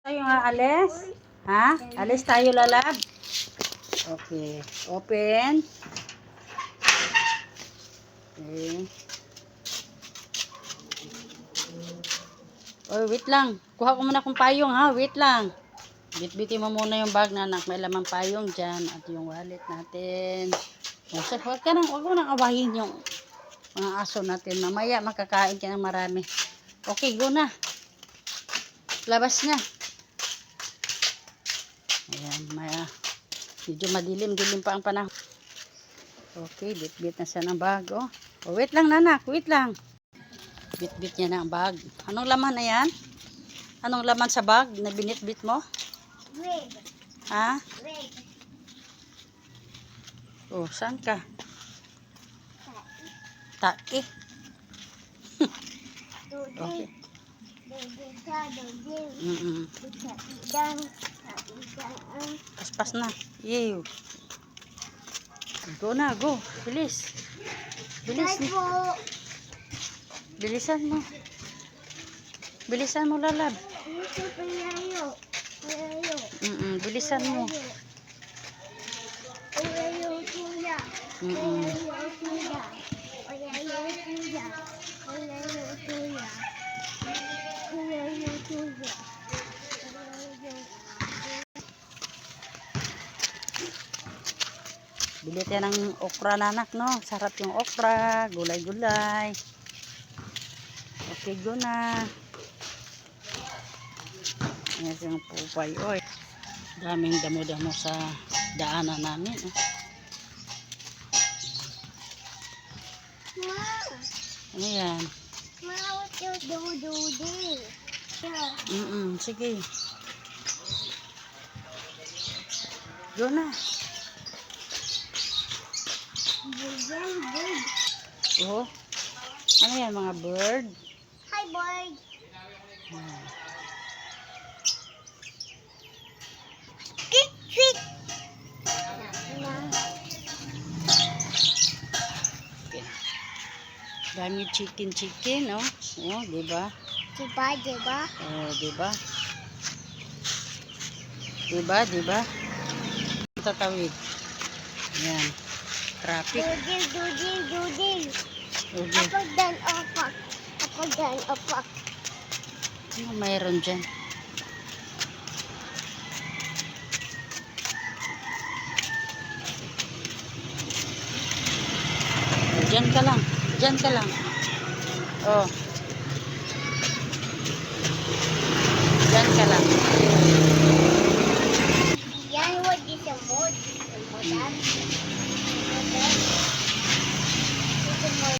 Tayo nga alis? Ha? Alis tayo lalab? Okay. Open. Okay. Oy, wait lang. Kuha ko muna kong payong ha. Wait lang. Bitbitin mo muna yung bag na anak. May lamang payong dyan. At yung wallet natin. O, sir, huwag ka nang, huwag mo nang awayin yung mga aso natin. Mamaya makakain ka ng marami. Okay, go na. Labas na. Ayan, maya. Medyo madilim-dilim pa ang panahon. Okay, bit-bit na siya ng bag. Oh. oh, wait lang, nanak. Wait lang. Bit-bit niya na ang bag. Anong laman na yan? Anong laman sa bag na binit-bit mo? Red. Ha? Red. Oh, saan ka? Taki. Dodi. Okay. Sa isang. Paspas na. Yew. Go na, go. Bilis. Bilis. Po. Bilisan mo. Bilisan mo, lalab. Palayo. Mm-mm, bilisan mo. Palayo kuya. Bili tayo ng okra na anak, no? Sarap yung okra. Gulay-gulay. Okay, go na. Yan yung pupay. Oy, daming damo-damo sa daanan namin. Oh. Ma. Ano yan? Ma, what you do, dodi? Yeah. Mm-mm, sige. Go na. Bigyan, bird. Oh. Ano yan, mga bird? Hi, bird. Hmm. Na. Okay. Dami chicken-chicken, oh. Oh, di ba? Diba, diba? Oh, di ba? Di ba, di ba? Tatawid. Yan. Traffic. Dudil, dudil, dudil. Okay. Ako dan, opak. Ako dan, opak. Ano mayroon dyan? Diyan ka lang. Diyan ka lang. Oh. Diyan ka lang. Yan, what is a mod? A modal?